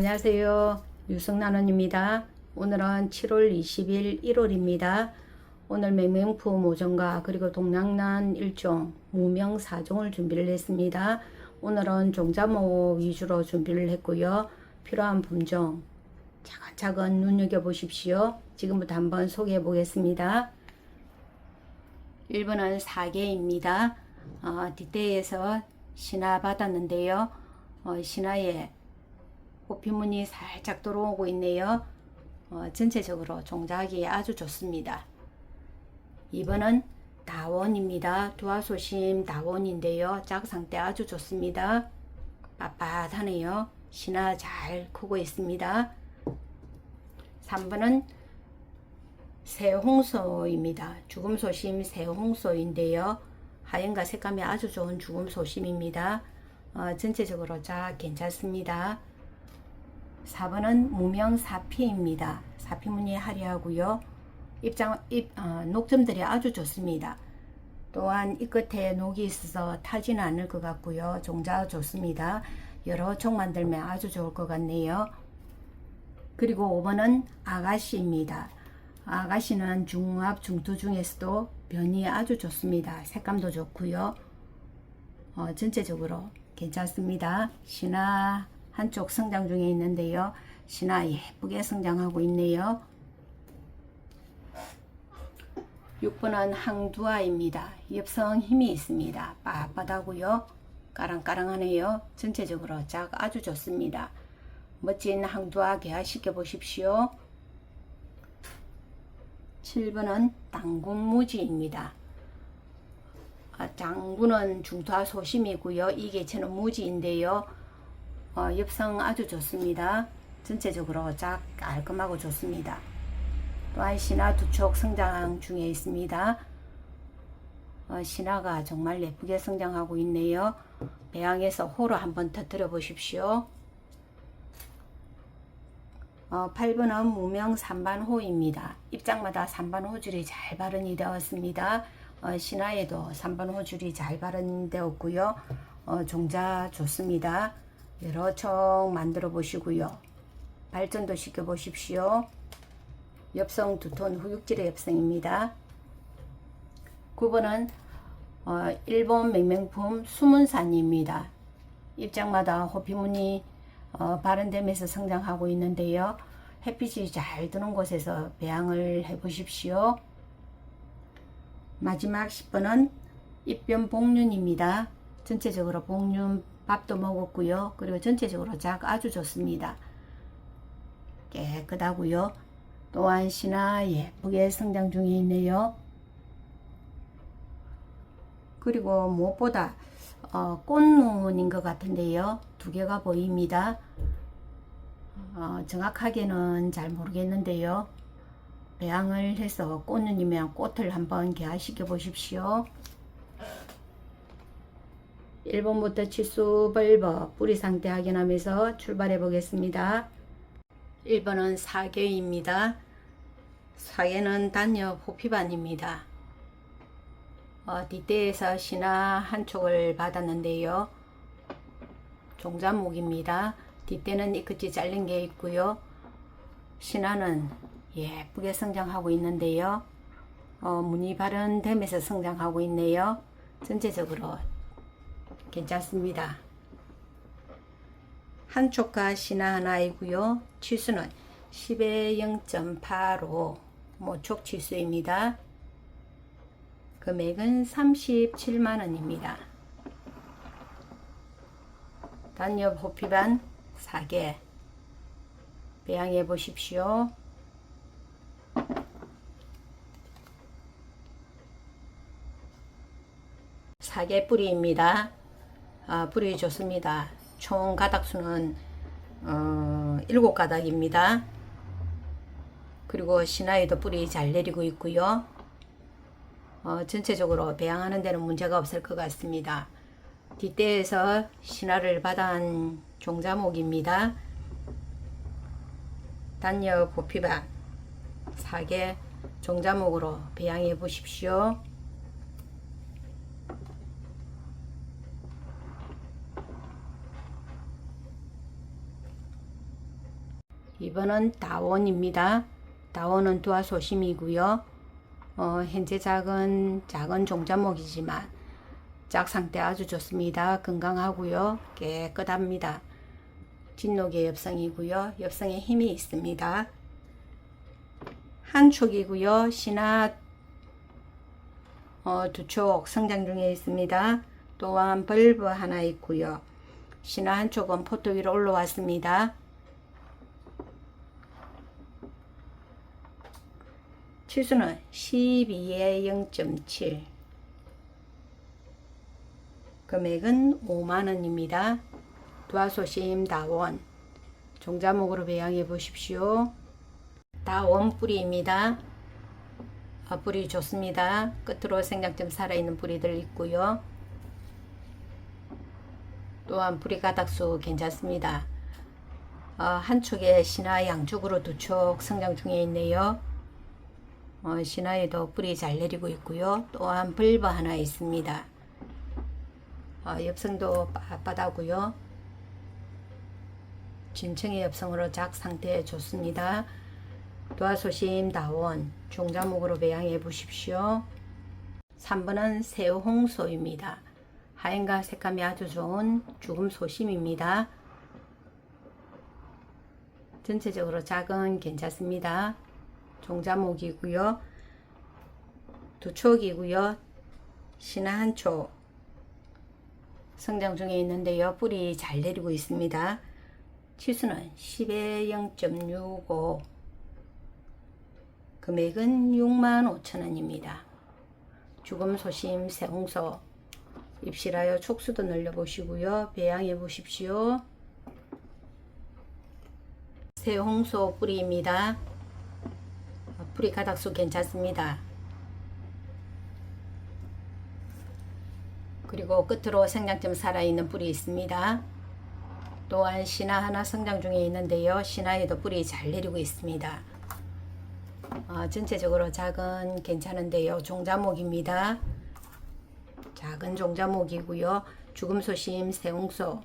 안녕하세요. 유성나눔입니다. 오늘은 7월 20일 1월입니다. 오늘 맹명품 5종과 그리고 동양난 1종, 무명 4종을 준비를 했습니다. 오늘은 종자모 위주로 준비를 했고요. 필요한 품종 차근차근 눈여겨보십시오. 지금부터 한번 소개해 보겠습니다. 1번은 4개입니다. 어, 뒷대에서 신화 받았는데요. 어, 신화에 꽃피문이 살짝 들어오고 있네요. 어, 전체적으로 종자하기 아주 좋습니다. 2번은 다원입니다. 두화소심 다원인데요. 짝상태 아주 좋습니다. 빳빳하네요. 신화 잘 크고 있습니다. 3번은 새홍소입니다. 죽음소심 새홍소인데요. 하얀과 색감이 아주 좋은 죽음소심입니다. 어, 전체적으로 자 괜찮습니다. 4번은 무명 사피입니다. 사피무늬 화려하고요. 입장 입 어, 녹점들이 아주 좋습니다. 또한 이 끝에 녹이 있어서 타지는 않을 것 같고요. 종자 좋습니다. 여러 종 만들면 아주 좋을 것 같네요. 그리고 5번은 아가씨입니다. 아가씨는 중압 중투 중에서도 변이 아주 좋습니다. 색감도 좋고요. 어, 전체적으로 괜찮습니다. 신화 한쪽 성장 중에 있는데요. 신화 예쁘게 성장하고 있네요. 6번은 항두아입니다. 엽성 힘이 있습니다. 빳빳하고요. 까랑까랑하네요. 전체적으로 작 아주 좋습니다. 멋진 항두아 개화시켜 보십시오. 7번은 당군무지입니다. 아, 장군은 중투하 소심이고요. 이게 저는 무지인데요. 어, 엽성 아주 좋습니다. 전체적으로 작 깔끔하고 좋습니다. 또한 신화 두 촉 성장 중에 있습니다. 어, 신화가 정말 예쁘게 성장하고 있네요. 배양에서 호로 한번 터뜨려 보십시오. 어, 8번은 무명 3반 호입니다. 입장마다 3반 호줄이 잘 발현이 되었습니다. 어, 신화에도 3반 호줄이 잘 발현되었고요. 어, 종자 좋습니다. 여러 총 만들어 보시고요. 발전도 시켜 보십시오. 엽성 두톤 후육질의 엽성입니다. 9번은 어, 일본 맹맹품 수문산입니다. 입장마다 호피무늬 어, 발현되면서 성장하고 있는데요. 햇빛이 잘 드는 곳에서 배양을 해 보십시오. 마지막 10번은 입변 복륜입니다. 전체적으로 복륜 밥도 먹었고요. 그리고 전체적으로 작 아주 좋습니다. 깨끗하고요. 또한 신화 예쁘게 성장 중에 있네요. 그리고 무엇보다 어, 꽃눈인 것 같은데요. 두 개가 보입니다. 어, 정확하게는 잘 모르겠는데요. 배양을 해서 꽃눈이면 꽃을 한번 개화시켜 보십시오. 1번부터 치수 벌버 뿌리 상태 확인하면서 출발해 보겠습니다. 1번은 사계입니다. 사계는 단엽 호피반입니다. 어, 뒷대에서 신화 한 촉을 받았는데요. 종자목입니다. 뒷대는 이 끝이 잘린 게 있고요. 신화는 예쁘게 성장하고 있는데요. 어, 무늬 발현되면서 성장하고 있네요. 전체적으로 괜찮습니다. 한 촉과 신화 하나이고요. 치수는 10에 0.85 모촉 치수입니다. 금액은 37만원입니다. 단엽 호피반 4개 배양해 보십시오. 사계 뿌리입니다. 아, 뿌리 좋습니다. 총 가닥수는 어, 7가닥입니다. 그리고 신화에도 뿌리 잘 내리고 있고요. 어, 전체적으로 배양하는 데는 문제가 없을 것 같습니다. 뒷대에서 신화를 받아한 종자목입니다. 단엽 보피반 사계 종자목으로 배양해 보십시오. 2번은 다원입니다. 다원은 두화 소심이고요. 어, 현재 작은 작은 종자목이지만 짝 상태 아주 좋습니다. 건강하고요. 깨끗합니다. 진녹의 엽성이고요. 엽성에 힘이 있습니다. 한 촉이고요. 신화 어, 두촉 성장 중에 있습니다. 또한 벌브 하나 있고요. 신화 한 촉은 포토 위로 올라왔습니다. 치수는 12에 0.7 금액은 5만원입니다. 두화소심 다원 종자목으로 배양해 보십시오. 다원 뿌리입니다. 아, 뿌리 좋습니다. 끝으로 생장점 살아있는 뿌리들 있고요. 또한 뿌리 가닥수 괜찮습니다. 어, 한 촉에 신화 양쪽으로 두촉 성장 중에 있네요. 어, 신화에도 뿌리 잘 내리고 있고요. 또한 벌브 하나 있습니다. 어, 엽성도 빳빳하고요. 진층의 엽성으로 작 상태 좋습니다. 도화소심 다원 종자목으로 배양해 보십시오. 3번은 새우홍소입니다. 하얀과 색감이 아주 좋은 죽음 소심입니다. 전체적으로 작은 괜찮습니다. 종자목이고요. 두 촉이고요. 신화 한 촉. 성장 중에 있는데요. 뿌리 잘 내리고 있습니다. 치수는 10에 0.65 금액은 6만 5천원입니다. 죽음 소심 새홍소 입실하여 촉수도 늘려보시고요. 배양해 보십시오. 새홍소 뿌리입니다. 뿌리 가닥수 괜찮습니다. 그리고 끝으로 생장점 살아있는 뿌리 있습니다. 또한 신화 하나 성장 중에 있는데요. 신화에도 뿌리 잘 내리고 있습니다. 어, 전체적으로 작은 괜찮은데요. 종자목입니다. 작은 종자목이고요. 죽음소심 새홍소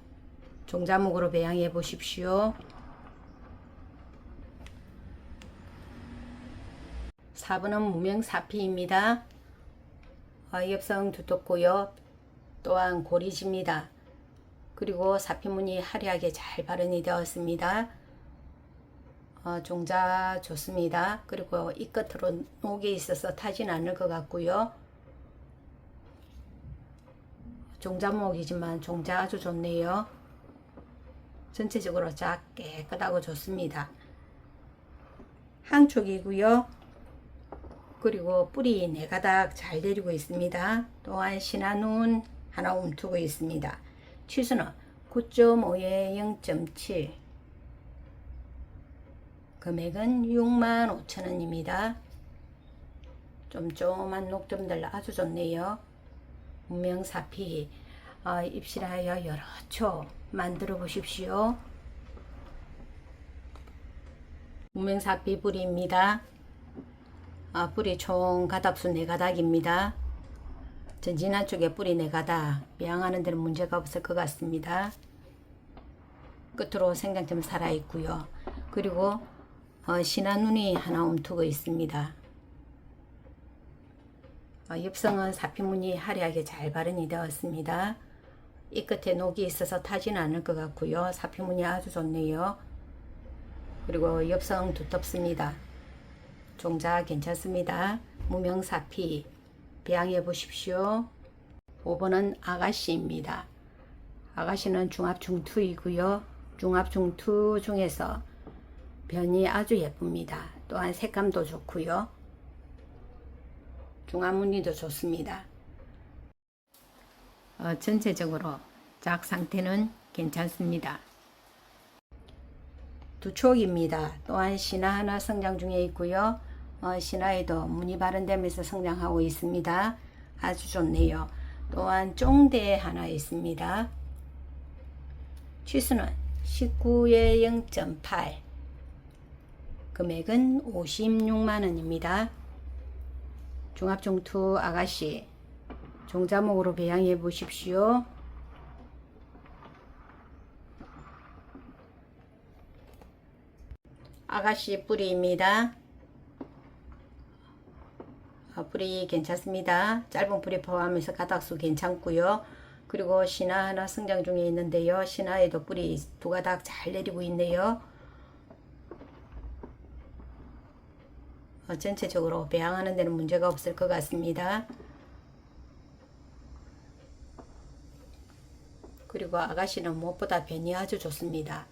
종자목으로 배양해 보십시오. 4번은 무명사피입니다. 어, 엽성 두텁고요. 또한 고리집니다. 그리고 사피무늬 화려하게 잘 발현이 되었습니다. 어, 종자 좋습니다. 그리고 이 끝으로 녹이 있어서 타진 않을 것 같고요. 종자목이지만 종자 아주 좋네요. 전체적으로 작 깨끗하고 좋습니다. 한쪽이고요. 그리고 뿌리 네 가닥 잘 내리고 있습니다. 또한 신한운 하나 움트고 있습니다. 치수는 9.5에 0.7 금액은 6만 5천원입니다. 좀조만 녹점들 아주 좋네요. 무명사피 어, 입실하여 여러 초 만들어 보십시오. 무명사피 뿌리입니다. 아, 뿌리 총 가닥수 4가닥입니다. 전진한 쪽에 뿌리 4가닥 배양하는 데는 문제가 없을 것 같습니다. 끝으로 생장점 살아있고요. 그리고 어, 신한 눈이 하나 움트고 있습니다. 어, 엽성은 사피무늬 화려하게 잘 발현이 되었습니다. 이 끝에 녹이 있어서 타지는 않을 것 같고요. 사피무늬 아주 좋네요. 그리고 엽성 두텁습니다. 종자 괜찮습니다. 무명사피 배양해 보십시오. 5번은 아가씨입니다. 아가씨는 중합중투이고요. 중합중투 중에서 변이 아주 예쁩니다. 또한 색감도 좋고요. 중화무늬도 좋습니다. 어, 전체적으로 작 상태는 괜찮습니다. 두 촉입니다. 또한 신화 하나 성장 중에 있고요. 어, 신화에도 무늬 발현되면서 성장하고 있습니다. 아주 좋네요. 또한 쫑대 하나 있습니다. 치수는 19에 0.8 금액은 56만원입니다. 중합종투 아가씨 종자목으로 배양해 보십시오. 아가씨 뿌리입니다. 아, 뿌리 괜찮습니다. 짧은 뿌리 포함해서 가닥수 괜찮고요. 그리고 신화 하나 성장 중에 있는데요. 신화에도 뿌리 두 가닥 잘 내리고 있네요. 어, 전체적으로 배양하는 데는 문제가 없을 것 같습니다. 그리고 아가씨는 무엇보다 변이 아주 좋습니다.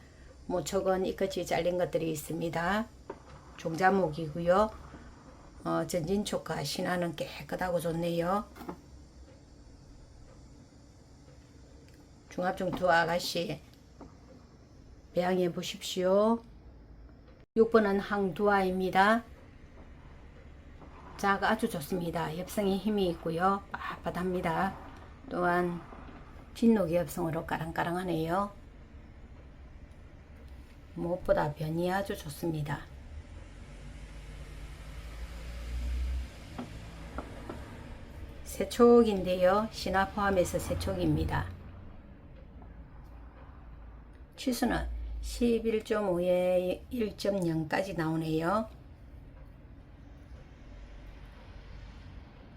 모촉은 이 끝이 잘린 것들이 있습니다. 종자목이고요. 어, 전진촉과 신화는 깨끗하고 좋네요. 중합중투 아가씨 배양해 보십시오. 6번은 항두아입니다. 작 아주 좋습니다. 엽성에 힘이 있고요. 빳빳합니다. 또한 진녹의 엽성으로 까랑까랑하네요. 무엇보다 변이 아주 좋습니다. 세촉인데요. 신화 포함해서 세촉입니다. 치수는 11.5에 1.0까지 나오네요.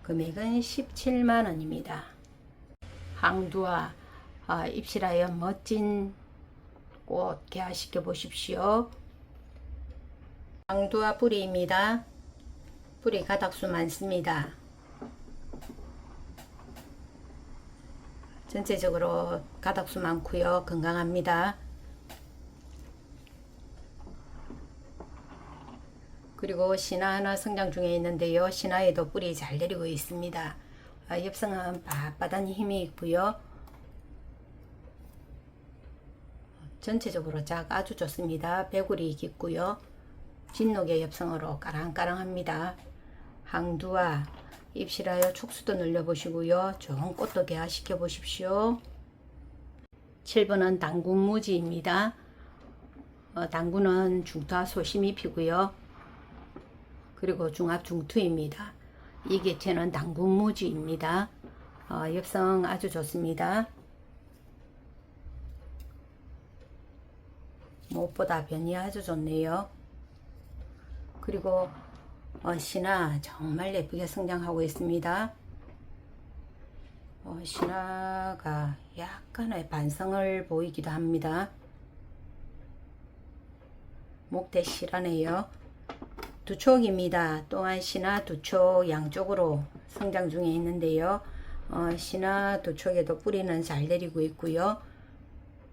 금액은 17만원입니다. 항두와 아, 입실하여 멋진 꽃 개화시켜 보십시오. 항두와 뿌리입니다. 뿌리 가닥수 많습니다. 전체적으로 가닥수 많고요. 건강합니다. 그리고 신화 하나 성장 중에 있는데요. 신화에도 뿌리 잘 내리고 있습니다. 아, 엽성은 빳빳한 힘이 있고요. 전체적으로 작 아주 좋습니다. 배구리 깊고요. 진녹의 엽성으로 까랑까랑합니다. 항두와 입실하여 촉수도 늘려보시고요. 좋은 꽃도 개화시켜 보십시오. 7번은 당군무지입니다. 어, 당군은 중타 소심이 피고요. 그리고 중합 중투입니다. 이 개체는 당군무지입니다. 어, 엽성 아주 좋습니다. 무엇보다 변이 아주 좋네요. 그리고 어, 신화 정말 예쁘게 성장하고 있습니다. 어, 신화가 약간의 반성을 보이기도 합니다. 목대 실하네요. 두 촉입니다. 또한 신화 두촉 양쪽으로 성장 중에 있는데요. 어, 신화 두 촉에도 뿌리는 잘 내리고 있고요.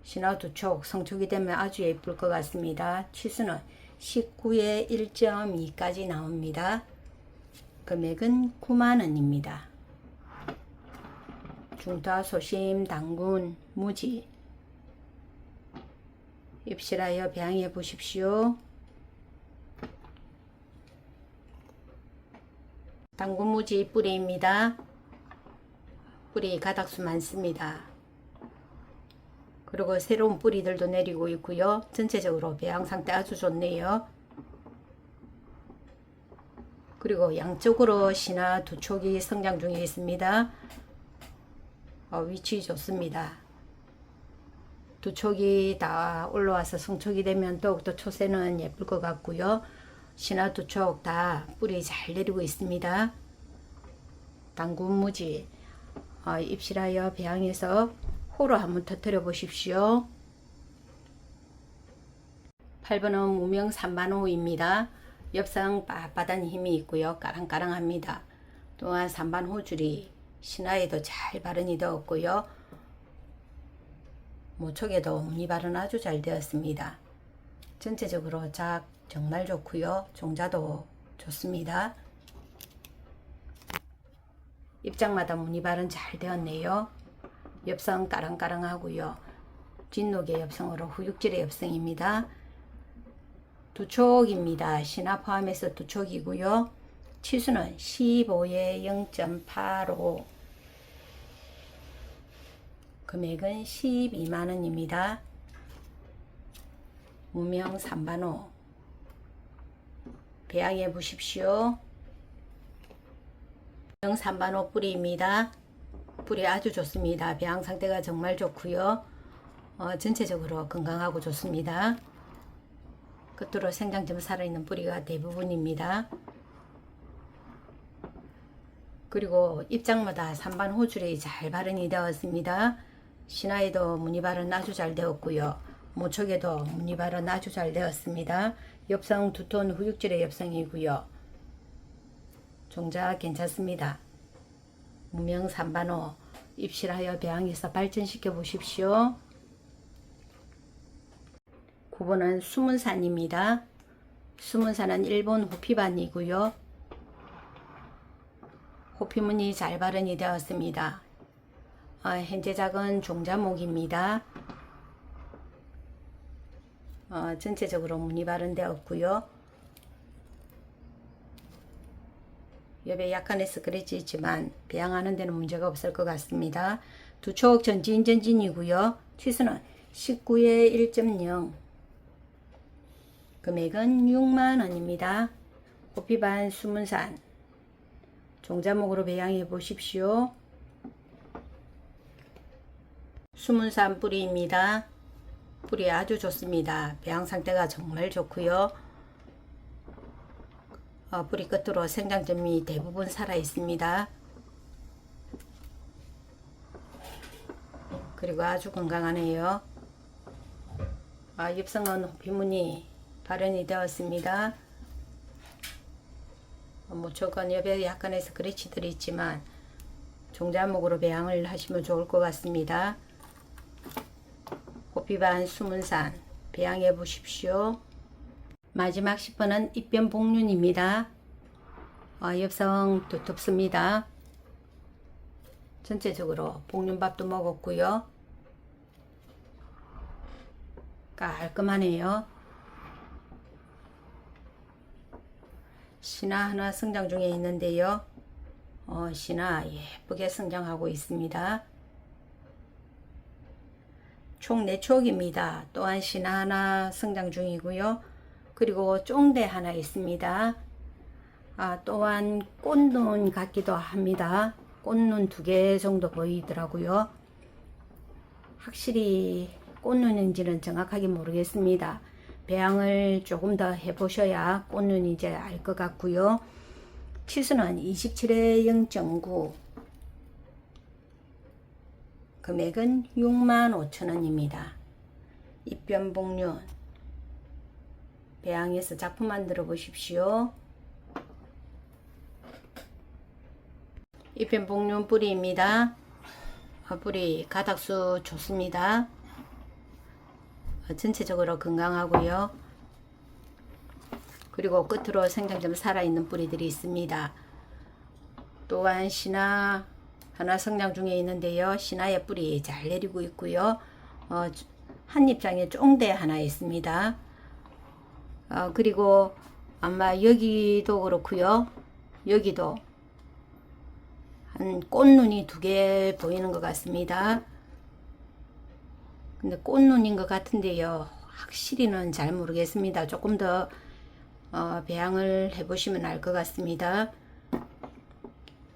신화 두촉 성축이 되면 아주 예쁠 것 같습니다. 치수는 19에 1.2까지 나옵니다. 금액은 9만원입니다. 중타 소심 당군 무지 입실하여 배양해 보십시오. 당군 무지 뿌리입니다. 뿌리 가닥수 많습니다. 그리고 새로운 뿌리들도 내리고 있고요. 전체적으로 배양 상태 아주 좋네요. 그리고 양쪽으로 신화 두 촉이 성장 중에 있습니다. 어, 위치 좋습니다. 두 촉이 다 올라와서 성촉이 되면 더욱더 초세는 예쁠 것 같고요. 신화 두촉 다 뿌리 잘 내리고 있습니다. 당군무지 어, 입실하여 배양해서 호로 한번 터뜨려 보십시오. 8번은 무명 3반호입니다. 옆상 빳빳한 힘이 있고요. 까랑까랑합니다. 또한 3반 호줄이 신화에도 잘 발현이 되었고요. 모촉에도 무늬 발현 아주 잘 되었습니다. 전체적으로 작 정말 좋고요. 종자도 좋습니다. 입장마다 무늬 발현 잘 되었네요. 엽성 까랑까랑하고요. 진녹의 엽성으로 후육질의 엽성입니다. 두 촉입니다. 신화 포함해서 두 촉이고요. 치수는 15에 0.85 금액은 12만원입니다. 무명 3반호 배양해 보십시오. 무명 3반호 뿌리입니다. 뿌리 아주 좋습니다. 배양 상태가 정말 좋고요. 어, 전체적으로 건강하고 좋습니다. 끝으로 생장점 살아있는 뿌리가 대부분입니다. 그리고 입장마다 산반 호출이 잘 발현이 되었습니다. 신화에도 무늬 발현 아주 잘 되었고요. 모촉에도 무늬 발현 아주 잘 되었습니다. 엽성 두톤 후육질의 엽성이고요. 종자 괜찮습니다. 무명 산반호 입실하여 배양해서 발전시켜 보십시오. 9번은 수문산입니다. 수문산은 일본 호피반이고요. 호피문이 잘 발현이 되었습니다. 어, 현재 작은 종자목입니다. 어, 전체적으로 문이 발현되었고요. 옆에 약간의 스크래치 있지만 배양하는 데는 문제가 없을 것 같습니다. 두촉 전진 전진이고요. 치수는 19에 1.0 금액은 6만원입니다. 호피반 수문산 종자목으로 배양해 보십시오. 수문산 뿌리입니다. 뿌리 아주 좋습니다. 배양 상태가 정말 좋고요. 어, 뿌리 끝으로 생장점이 대부분 살아 있습니다. 그리고 아주 건강하네요. 아, 잎성은 호피무늬 발현이 되었습니다. 모촉은 옆에 약간의 스크래치들이 있지만 종자목으로 배양을 하시면 좋을 것 같습니다. 호피반 수문산 배양해 보십시오. 마지막 10번은 입변 복륜입니다. 어, 엽성 두텁습니다. 전체적으로 복륜밥도 먹었고요. 깔끔하네요. 신화 하나 성장 중에 있는데요. 어, 신화 예쁘게 성장하고 있습니다. 총 4촉입니다. 또한 신화 하나 성장 중이고요. 그리고 쫑대 하나 있습니다. 아, 또한 꽃눈 같기도 합니다. 꽃눈 두 개 정도 보이더라고요. 확실히 꽃눈인지는 정확하게 모르겠습니다. 배양을 조금 더 해보셔야 꽃눈 이제 알것 같고요. 치수는 27에 0.9 금액은 65,000원입니다. 입변복륜 배양해서 작품 만들어 보십시오. 입변복륜 뿌리입니다. 어, 뿌리 가닥수 좋습니다. 어, 전체적으로 건강하고요. 그리고 끝으로 생장점 살아있는 뿌리들이 있습니다. 또한 신화 하나 성장 중에 있는데요. 신화의 뿌리 잘 내리고 있고요. 어, 한 입장에 쫑대 하나 있습니다. 어, 그리고 아마 여기도 그렇고요. 여기도 한 꽃눈이 두 개 보이는 것 같습니다. 근데 꽃눈인 것 같은데요. 확실히는 잘 모르겠습니다. 조금 더 어, 배양을 해보시면 알 것 같습니다.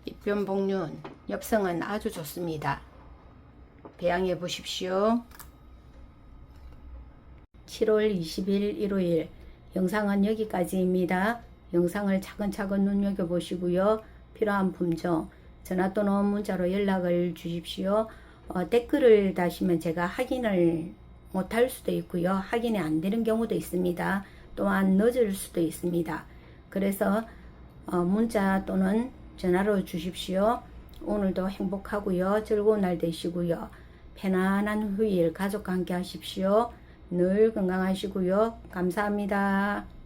입변복륜 엽성은 아주 좋습니다. 배양해 보십시오. 7월 20일 일요일 영상은 여기까지입니다. 영상을 차근차근 눈여겨보시고요. 필요한 품종 전화 또는 문자로 연락을 주십시오. 어, 댓글을 다시면 제가 확인을 못할 수도 있고요. 확인이 안 되는 경우도 있습니다. 또한 늦을 수도 있습니다. 그래서 어, 문자 또는 전화로 주십시오. 오늘도 행복하고요. 즐거운 날 되시고요. 편안한 후일 가족과 함께 하십시오. 늘 건강하시고요. 감사합니다.